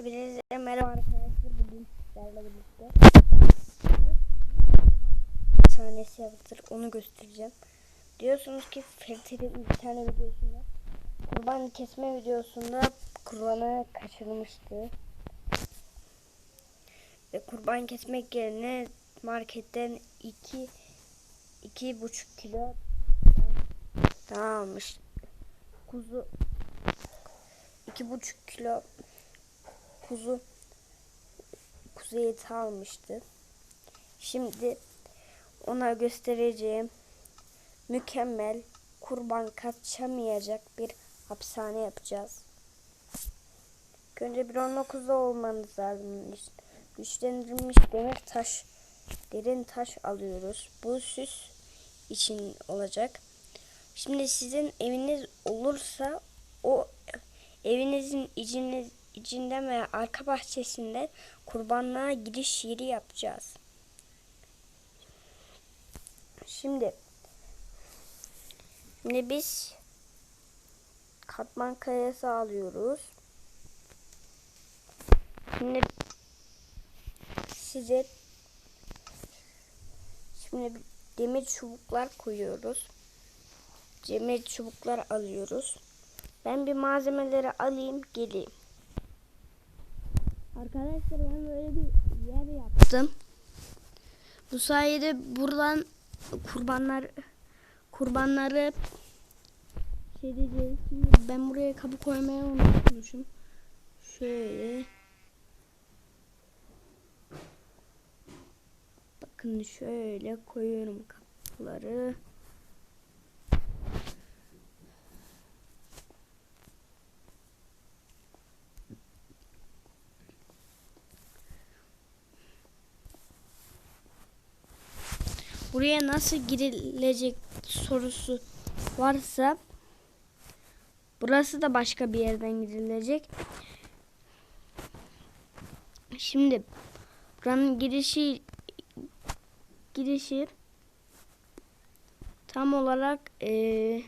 Hepinize merhaba arkadaşlar. Bugün sizlerle birlikte sahnesi yaptır. Onu göstereceğim. Diyorsunuz ki Ferit'in bir tane videosunda kurban kesme videosunda kurbanı kaçırmıştı. Ve kurban kesmek yerine marketten iki iki buçuk kilo daha almış. Kuzu iki buçuk kilo kuzu kuzu eti almıştı. Şimdi ona göstereceğim mükemmel kurban kaçamayacak bir hapishane yapacağız. Önce bir 19'da olmanız lazım. Güçlendirilmiş demir taş, derin taş alıyoruz. Bu süs için olacak. Şimdi sizin eviniz olursa o evinizin içiniz, içinden veya arka bahçesinde kurbanlığa giriş yeri yapacağız. Şimdi şimdi biz katman kayası alıyoruz. Şimdi size şimdi demir çubuklar koyuyoruz. Demir çubuklar alıyoruz. Ben bir malzemeleri alayım geleyim. Arkadaşlar ben böyle bir yer yaptım. Bu sayede buradan kurbanlar kurbanları şey diyeceğiz. Ben buraya kapı koymayı unutmuşum. Şöyle Bakın şöyle koyuyorum kapıları. Buraya nasıl girilecek sorusu varsa burası da başka bir yerden girilecek. Şimdi buranın girişi girişi tam olarak eee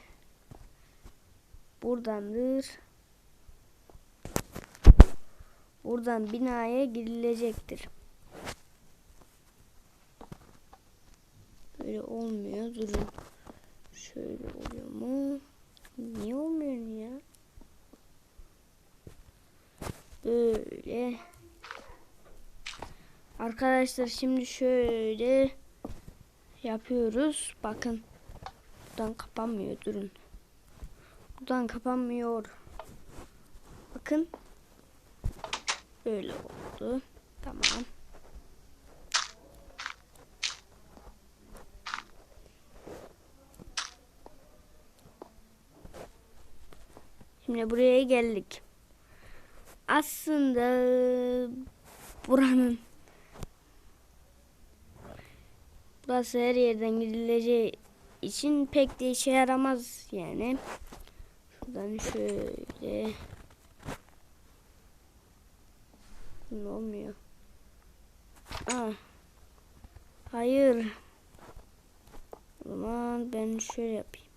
buradandır. Buradan binaya girilecektir. Böyle olmuyor. Durun. Şöyle oluyor mu? Niye olmuyor ya? Böyle. Arkadaşlar şimdi şöyle yapıyoruz. Bakın. Buradan kapanmıyor. Durun. Buradan kapanmıyor. Bakın. Böyle oldu. Tamam. Şimdi buraya geldik. Aslında buranın burası her yerden gidileceği için pek de işe yaramaz yani. Şuradan şöyle ne olmuyor? Aa. Hayır. O zaman ben şöyle yapayım.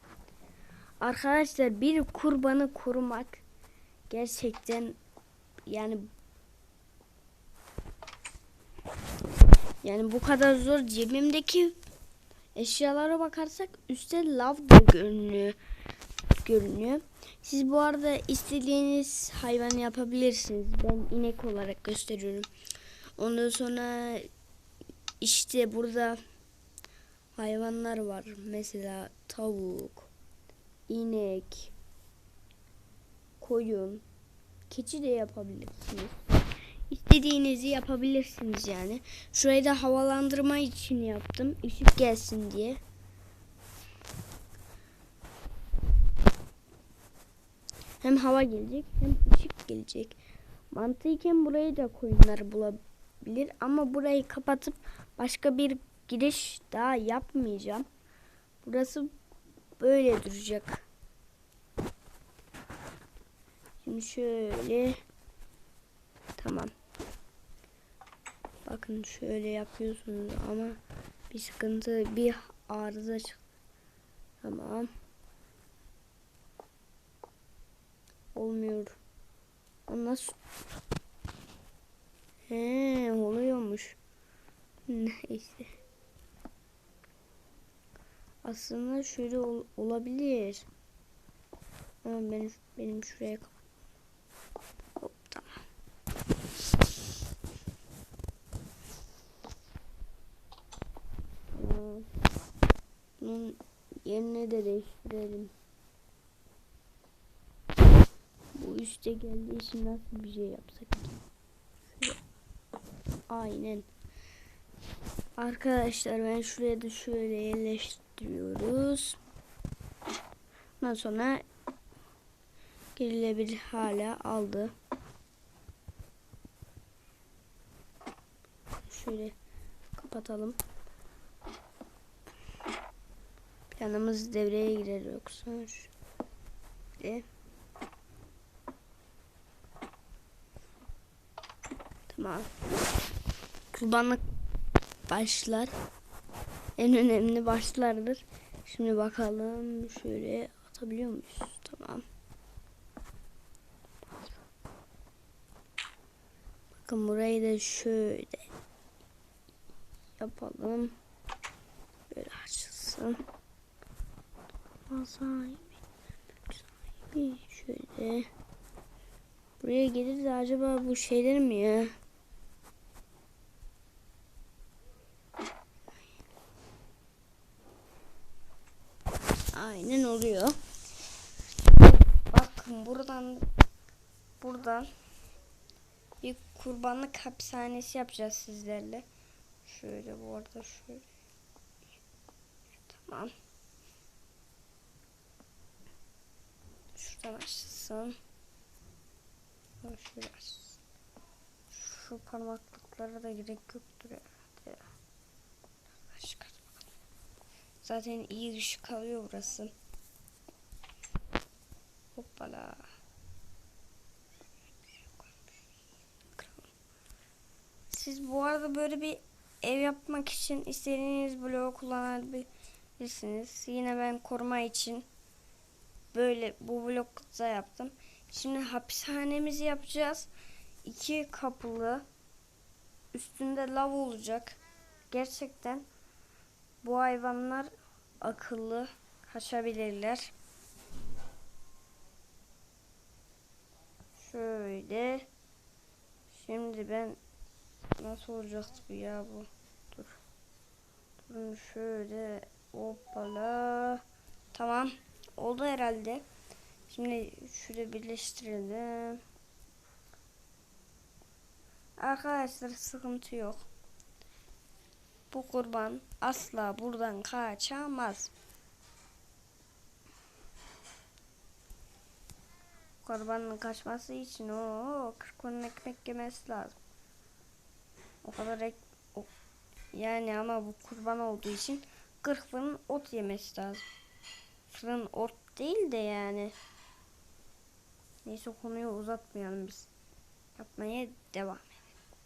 Arkadaşlar bir kurbanı korumak gerçekten yani yani bu kadar zor cebimdeki eşyalara bakarsak üstte lav da görünüyor görünüyor. Siz bu arada istediğiniz hayvan yapabilirsiniz. Ben inek olarak gösteriyorum. Ondan sonra işte burada hayvanlar var. Mesela tavuk, inek, koyun, keçi de yapabilirsiniz. İstediğinizi yapabilirsiniz yani. Şurayı da havalandırma için yaptım. Işık gelsin diye. Hem hava gelecek hem ışık gelecek. Mantıken burayı da koyunlar bulabilir ama burayı kapatıp başka bir giriş daha yapmayacağım. Burası böyle duracak. Şimdi şöyle tamam. Bakın şöyle yapıyorsunuz ama bir sıkıntı bir arıza çıktı. Tamam. Olmuyor. O nasıl He oluyormuş. Neyse. Aslında şöyle ol- olabilir. Ha, benim, benim şuraya kap- Hop tamam. Tamam. Bunun yerine de değiştirelim. Bu üste geldiği için nasıl bir şey yapsak. Aynen. Arkadaşlar ben şuraya da şöyle yerleştiriyoruz. Ondan sonra gerilebilir hale aldı. Şöyle kapatalım. Planımız devreye girer yoksa şöyle. Tamam. Kurbanlık başlar. En önemli başlardır. Şimdi bakalım şöyle atabiliyor muyuz? Tamam. Bakın burayı da şöyle yapalım. Böyle açılsın. Mal sahibi, sahibi şöyle. Buraya gelir acaba bu şeyler mi ya? Aynen oluyor. Bakın buradan buradan bir kurbanlık hapishanesi yapacağız sizlerle. Şöyle bu arada şöyle. Tamam. Şöyle açsın. Şu parmaklıklara da gerek yoktur herhalde bakalım. Zaten iyi ışık alıyor burası. Hoppala. Siz bu arada böyle bir ev yapmak için istediğiniz bloğu kullanabilirsiniz. Yine ben koruma için böyle bu blokta yaptım. Şimdi hapishanemizi yapacağız. İki kapılı. Üstünde lav olacak. Gerçekten bu hayvanlar akıllı kaçabilirler. Şöyle. Şimdi ben nasıl olacaktı bu ya bu? Dur. Durun şöyle. Hoppala. Tamam. Oldu herhalde. Şimdi şurada birleştirelim. Arkadaşlar sıkıntı yok. Bu kurban asla buradan kaçamaz. Kurbanın kaçması için o 40 ton ekmek yemesi lazım. O kadar ek, o- yani ama bu kurban olduğu için 40 fırın ot yemesi lazım. Fırın ot değil de yani. Neyse konuyu uzatmayalım biz. Yapmaya devam edelim.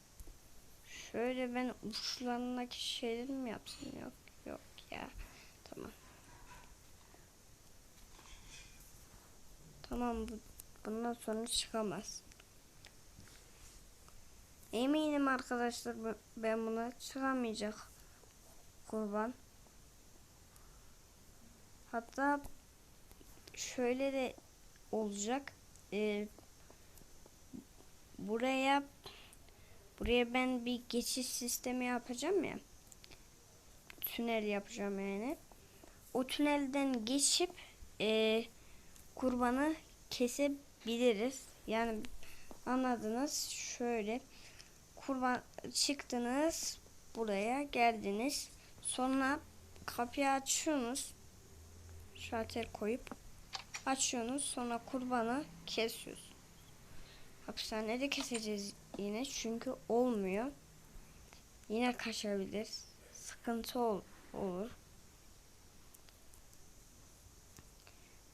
Şöyle ben uçlarındaki şeyleri mi yapsam? Yok yok ya. Tamam. Tamam bu bundan sonra çıkamaz. Eminim arkadaşlar ben buna çıkamayacak kurban. Hatta şöyle de olacak. Ee, buraya buraya ben bir geçiş sistemi yapacağım ya. Tünel yapacağım yani. O tünelden geçip ee, kurbanı kesebiliriz. Yani anladınız. Şöyle kurban çıktınız buraya geldiniz. Sonra kapıyı açıyorsunuz. Şalter koyup açıyorsunuz. Sonra kurbanı kesiyorsunuz. Hapishanede keseceğiz yine çünkü olmuyor. Yine kaçabilir. Sıkıntı ol- olur.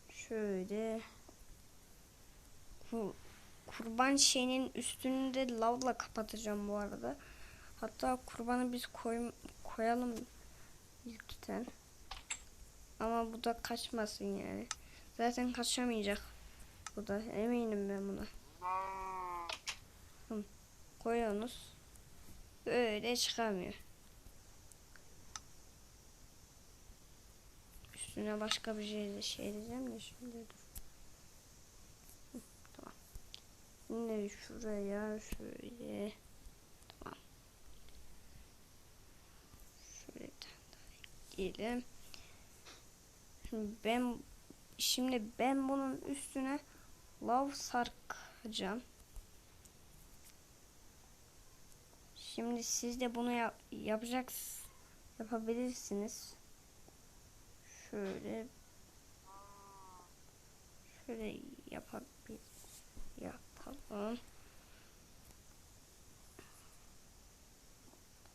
Şöyle Ku- kurban şeyinin üstünü de lavla kapatacağım bu arada. Hatta kurbanı biz koy, koyalım ilkten. Ama bu da kaçmasın yani. Zaten kaçamayacak. Bu da eminim ben buna. Hı, Koyuyorsunuz. böyle çıkamıyor. Üstüne başka bir şey, şey diyeceğim de şimdi dur. Hı, Tamam. Şimdi şuraya şöyle. Tamam. Şöyle bir tane daha ekleyelim. Şimdi ben şimdi ben bunun üstüne lav sarkacağım. Şimdi siz de bunu yap yapacaksınız. Yapabilirsiniz. Şöyle şöyle yapabil yapalım.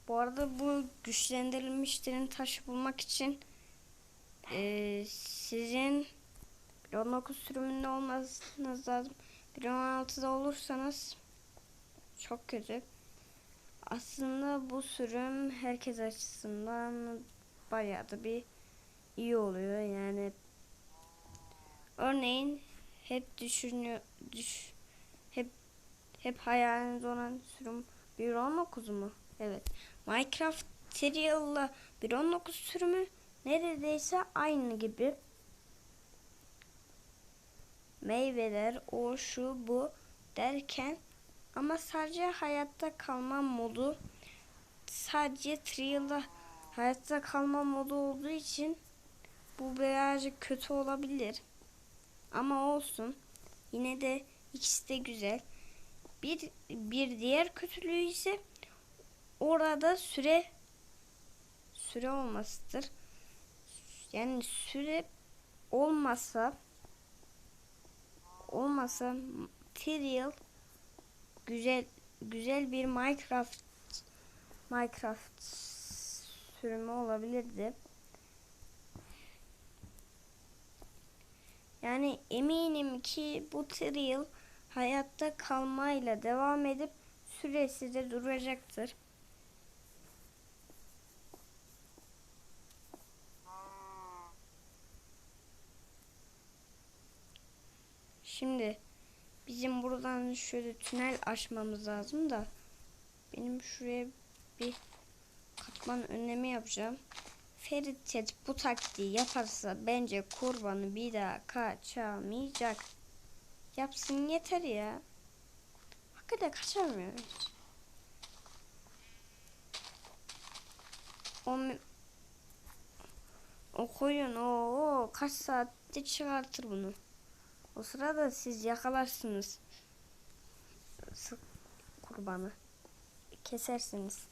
Bu arada bu güçlendirilmişlerin taşı bulmak için eee, sizin 19 sürümünde olmanız lazım. 1.16'da olursanız çok kötü. Aslında bu sürüm herkes açısından bayağı da bir iyi oluyor. Yani örneğin hep düşünüyor düş hep hep hayaliniz olan sürüm 1.19 mu? Evet. Minecraft Serial'la 1.19 sürümü neredeyse aynı gibi. Meyveler, o şu bu derken ama sadece hayatta kalma modu sadece Trial'da hayatta kalma modu olduğu için bu birazcık kötü olabilir. Ama olsun. Yine de ikisi de güzel. Bir, bir diğer kötülüğü ise orada süre süre olmasıdır. Yani süre olmasa olmasa Trial güzel güzel bir Minecraft Minecraft sürümü olabilirdi. Yani eminim ki bu Trial hayatta kalmayla devam edip süresi de duracaktır. Şimdi bizim buradan şöyle tünel açmamız lazım da benim şuraya bir katman önlemi yapacağım. Ferit bu taktiği yaparsa bence kurbanı bir daha kaçamayacak. Yapsın yeter ya. Hakikaten kaçamıyor hiç. O, me- o koyun o kaç saatte çıkartır bunu. O sırada siz yakalarsınız. Sık kurbanı. Kesersiniz.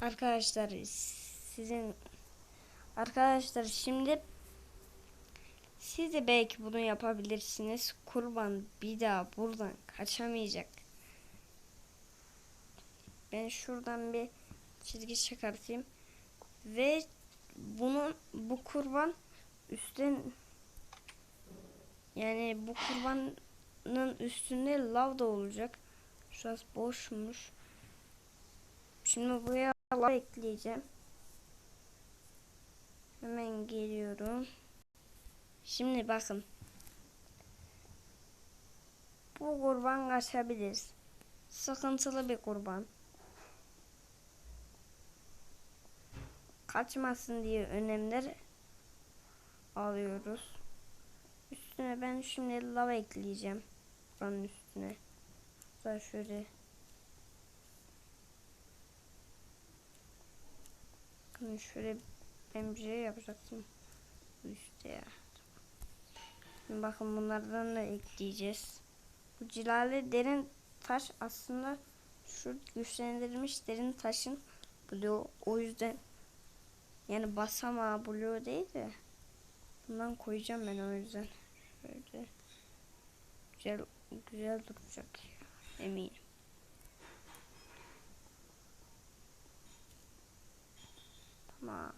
Arkadaşlar sizin arkadaşlar şimdi siz de belki bunu yapabilirsiniz. Kurban bir daha buradan kaçamayacak. Ben şuradan bir çizgi çıkartayım. Ve bunun bu kurban üstten yani bu kurbanın üstünde lav da olacak. Şurası boşmuş. Şimdi buraya lav ekleyeceğim. Hemen geliyorum. Şimdi bakın. Bu kurban kaçabilir. Sıkıntılı bir kurban. Kaçmasın diye önlemler alıyoruz. Üstüne ben şimdi lava ekleyeceğim. Buranın üstüne. Daha şöyle Bakın şöyle ben bir şey yapacaktım. Üstte ya. Şimdi bakın bunlardan da ekleyeceğiz. Bu cilalı derin taş aslında şu güçlendirilmiş derin taşın bloğu. O yüzden yani basamağı bloğu değil de bundan koyacağım ben o yüzden. Şöyle güzel güzel duracak eminim. Tamam.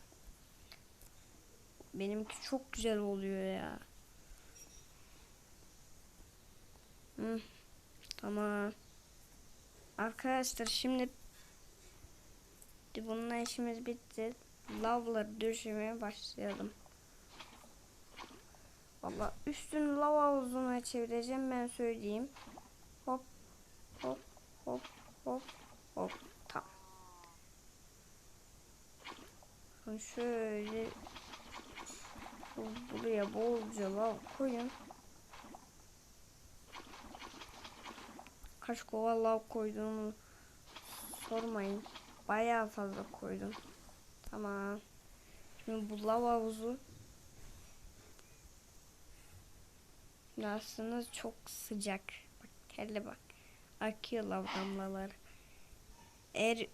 Benimki çok güzel oluyor ya. Hı, tamam. Arkadaşlar şimdi bununla işimiz bitti. Lavları düşürmeye başlayalım. Valla üstünü lava havuzuna çevireceğim ben söyleyeyim. hop hop hop hop hop tamam. Şimdi Şöyle bu- buraya bolca lav koyun. Kaç kova lav koyduğumu sormayın. Bayağı fazla koydum. Tamam. Şimdi bu lav havuzu aslında çok sıcak. Bak telle bak. Akıyor lav damlaları. Eğer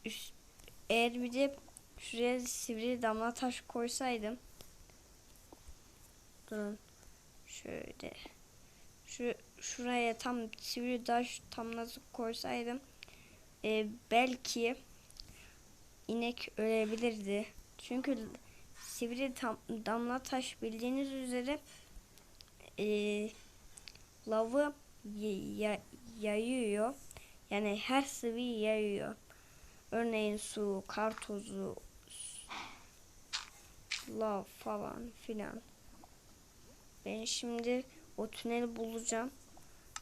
eğer bir de şuraya sivri damla taş koysaydım. Durun. Şöyle. Şu şuraya tam sivri taş tamlası koysaydım e, belki inek ölebilirdi. Çünkü sivri tam, damla taş bildiğiniz üzere e, lavı yayıyor. Yani her sıvıyı yayıyor. Örneğin su, kar tozu, lav falan filan. Ben şimdi o tüneli bulacağım.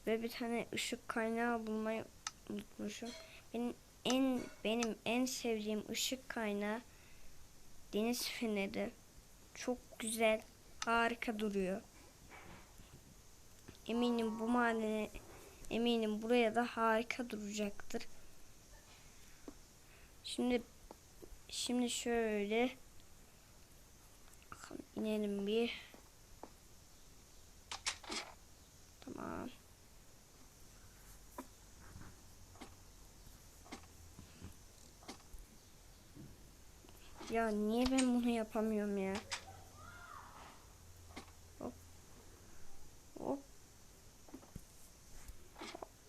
Ve bir tane ışık kaynağı bulmayı unutmuşum. Benim en benim en sevdiğim ışık kaynağı deniz feneri. Çok güzel, harika duruyor. Eminim bu madene eminim buraya da harika duracaktır. Şimdi şimdi şöyle inelim bir. Tamam. Ya niye ben bunu yapamıyorum ya? Hop. Hop.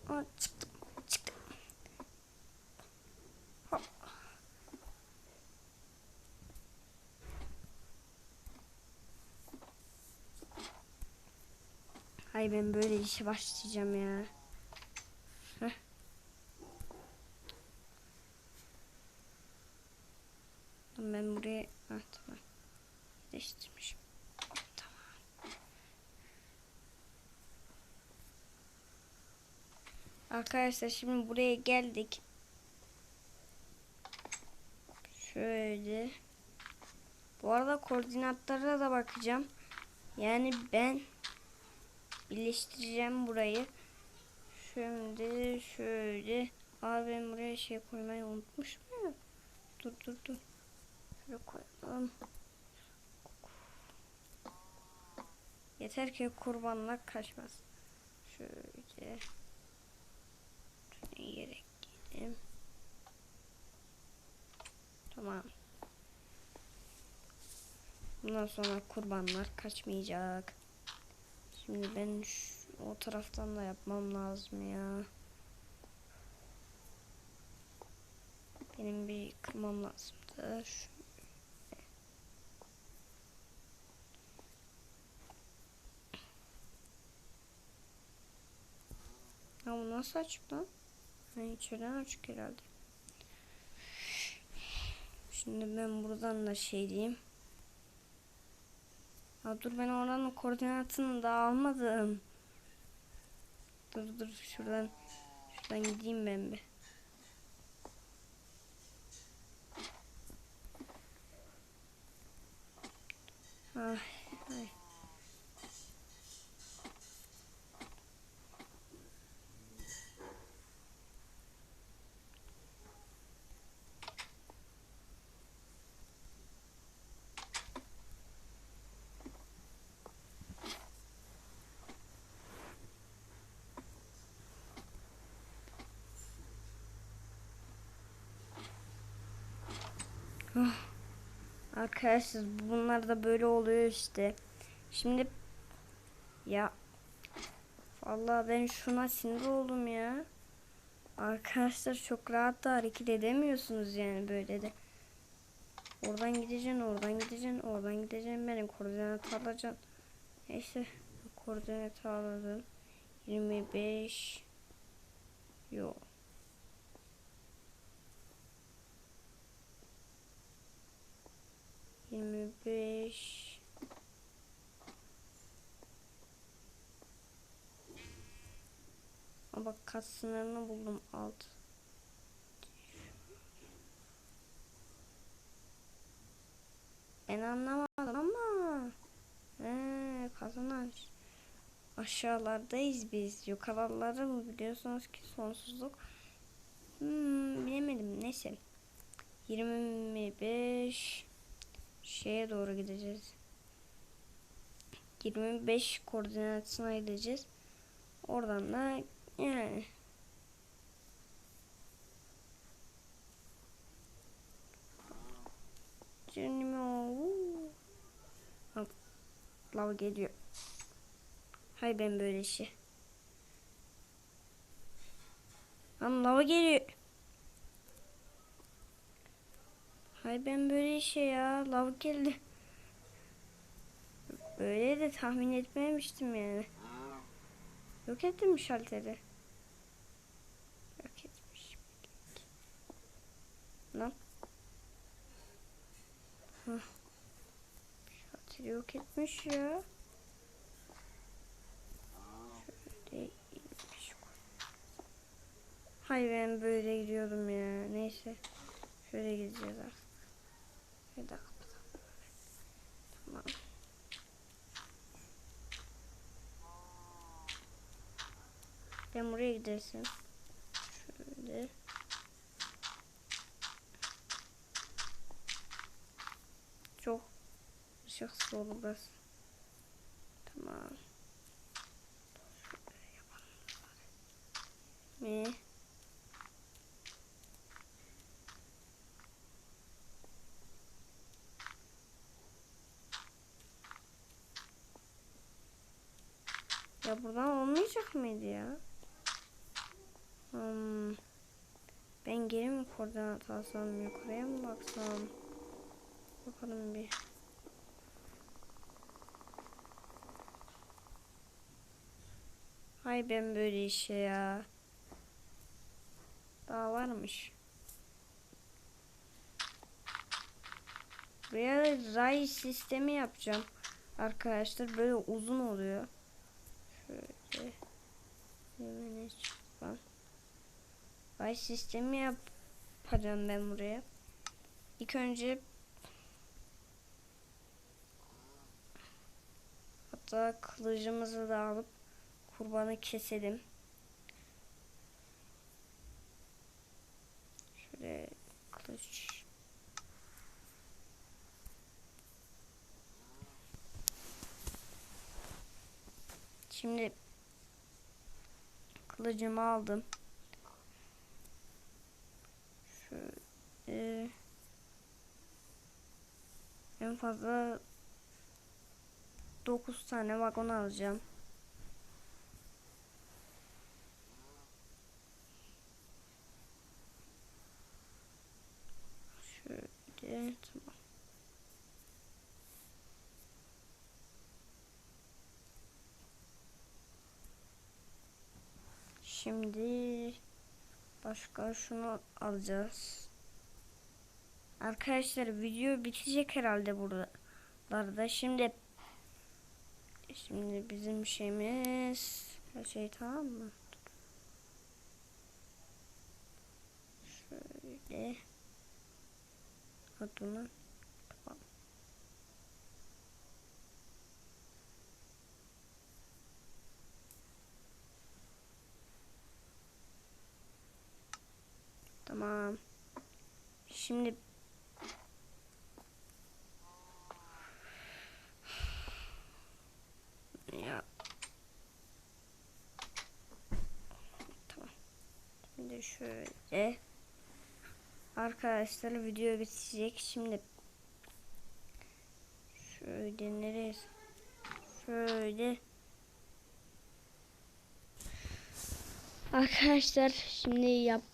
Aa, çıktım. Çıktım. Hop. Hay ben böyle işe başlayacağım ya. Heh. Tamam, Ben buraya ha, tamam. Değiştirmişim. Tamam. Arkadaşlar şimdi buraya geldik. Şöyle. Bu arada koordinatlara da bakacağım. Yani ben birleştireceğim burayı. Şimdi şöyle. Abi ben buraya şey koymayı unutmuşum ya. Dur dur dur. Şöyle koyalım. Yeter ki kurbanlar kaçmaz. Şöyle. Yere gidelim. Tamam. Bundan sonra kurbanlar kaçmayacak. Şimdi ben şu, o taraftan da yapmam lazım ya. Benim bir kırmam lazım da şu. Ya bu nasıl açık lan? Ha, içeriden açık herhalde. Şimdi ben buradan da şey diyeyim. Ha, dur ben oranın koordinatını da almadım. Dur dur şuradan şuradan gideyim ben bir. Ay, ay. Arkadaşlar bunlar da böyle oluyor işte. Şimdi ya vallahi ben şuna sinir oldum ya. Arkadaşlar çok rahat da hareket edemiyorsunuz yani böyle de. Oradan gideceksin, oradan gideceksin, oradan gideceksin. Benim koordinat alacaksın. Neyse koordinat aldım. 25 Yok. Yirmi beş. Aa, bak kat sınırını buldum. Alt. Ben anlamadım ama. Ee, aşağılardayız biz. Yukarıları mı biliyorsunuz ki sonsuzluk? Hmm, bilemedim. Neyse. 25 şeye doğru gideceğiz 25 koordinatına gideceğiz oradan da yani. Lav geliyor. Hay ben böyle işi. Lan lava geliyor. Hay ben böyle işe ya. Lav geldi. Böyle de tahmin etmemiştim yani. Yok ettim şalteri. Yok etmiş. Lan. Şalteri yok etmiş ya. Hay ben böyle gidiyordum ya. Neyse. Şöyle gideceğiz artık. Bir dakika. Tamam. Ben buraya gidersin. Şöyle. Çok ışıksız oldu burası. Tamam. Şöyle yapalım. Ne? Ya buradan olmayacak mıydı ya? Hmm. Ben geri mi koordinat alsam yukarıya mı baksam? Bakalım bir. Hay ben böyle işe ya. Daha varmış. Buraya ray sistemi yapacağım. Arkadaşlar böyle uzun oluyor. Hemen çıkalım. Ray sistemi yapacağım ben buraya. İlk önce hatta kılıcımızı da alıp kurbanı keselim. Şöyle kılıç. Şimdi kılıcımı aldım. Şöyle en fazla 9 tane vagon alacağım. Şöyle tamam. Şimdi başka şunu alacağız. Arkadaşlar video bitecek herhalde buralarda. Şimdi şimdi bizim şeyimiz her şey tamam mı? Şöyle adını Tamam. Şimdi ya tamam. Şimdi şöyle arkadaşlar video bitecek. Şimdi şöyle nereye şöyle Arkadaşlar şimdi yap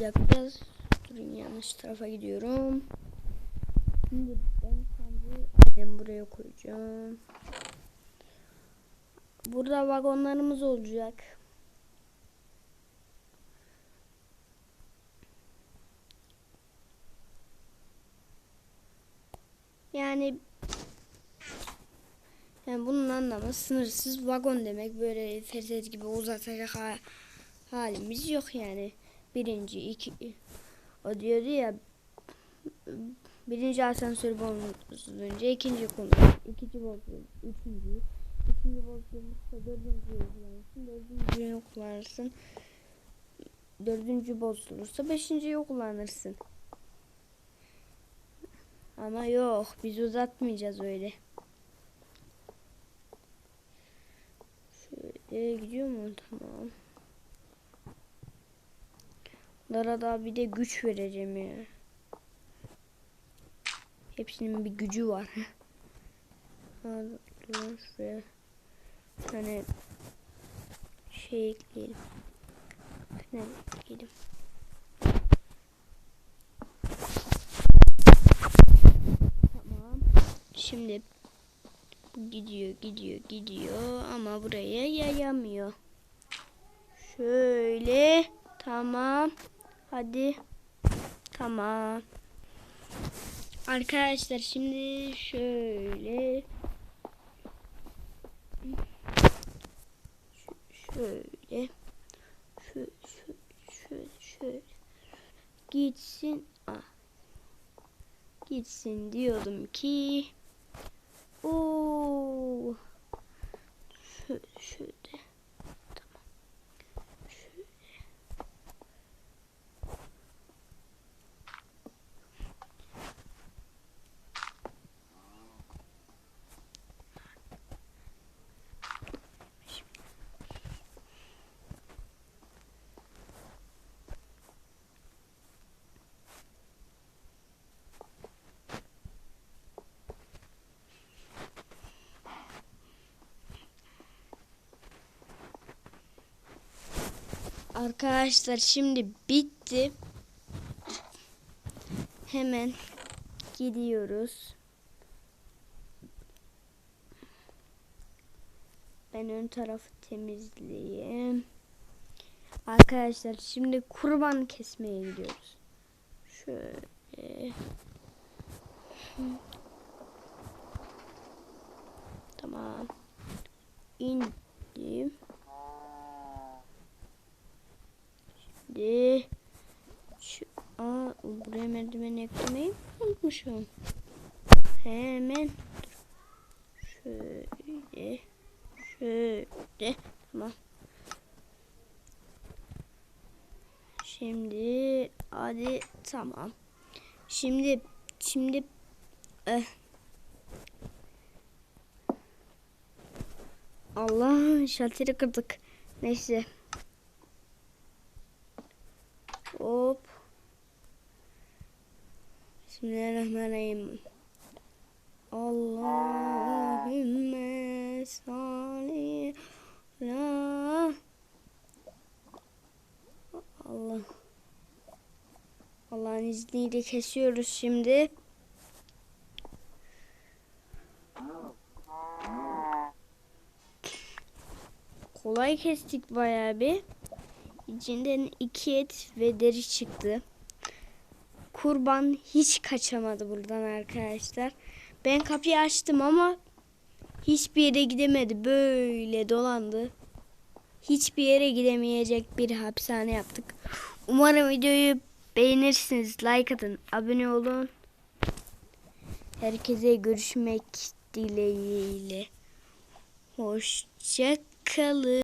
yapacağız. Durun yanlış tarafa gidiyorum. Şimdi ben sandığı ben buraya koyacağım. Burada vagonlarımız olacak. Yani Yani bunun anlamı sınırsız vagon demek. Böyle ferzet gibi uzatacak ha- halimiz yok yani. Birinci, iki, o diyordu ya birinci asansör bozulunca ikinci konu, ikinci bozulunca üçüncü, üçüncü bozulursa dördüncüyü kullanırsın, dördüncüyü kullanırsın, dördüncü bozulursa beşinciyi kullanırsın. Ama yok biz uzatmayacağız öyle. Şöyle gidiyor mu? Tamam. Bunlara daha bir de güç vereceğim ya. Hepsinin bir gücü var. Dur şuraya. Tane şey ekleyelim. Ne ekleyelim. Tamam. Şimdi gidiyor, gidiyor, gidiyor ama buraya yayamıyor. Şöyle. Tamam. Hadi. Tamam. Arkadaşlar şimdi şöyle. Şöyle. Şöyle şöyle gitsin. Ah. gitsin diyordum ki. O şöyle şöyle Arkadaşlar şimdi bitti. Hemen gidiyoruz. Ben ön tarafı temizleyeyim. Arkadaşlar şimdi kurban kesmeye gidiyoruz. Şöyle. Tamam. İndim. Şimdi şu aa, buraya merdiven eklemeyi unutmuşum. Hemen şöyle şöyle tamam. Şimdi hadi tamam. Şimdi şimdi eh. Allah şalteri kırdık. Neyse. Hop. Bismillahirrahmanirrahim. Allahümme salli ala Allah. Allah'ın izniyle kesiyoruz şimdi. Kolay kestik bayağı bir. İçinden iki et ve deri çıktı. Kurban hiç kaçamadı buradan arkadaşlar. Ben kapıyı açtım ama hiçbir yere gidemedi. Böyle dolandı. Hiçbir yere gidemeyecek bir hapishane yaptık. Umarım videoyu beğenirsiniz. Like atın, abone olun. Herkese görüşmek dileğiyle. Hoşça kalın.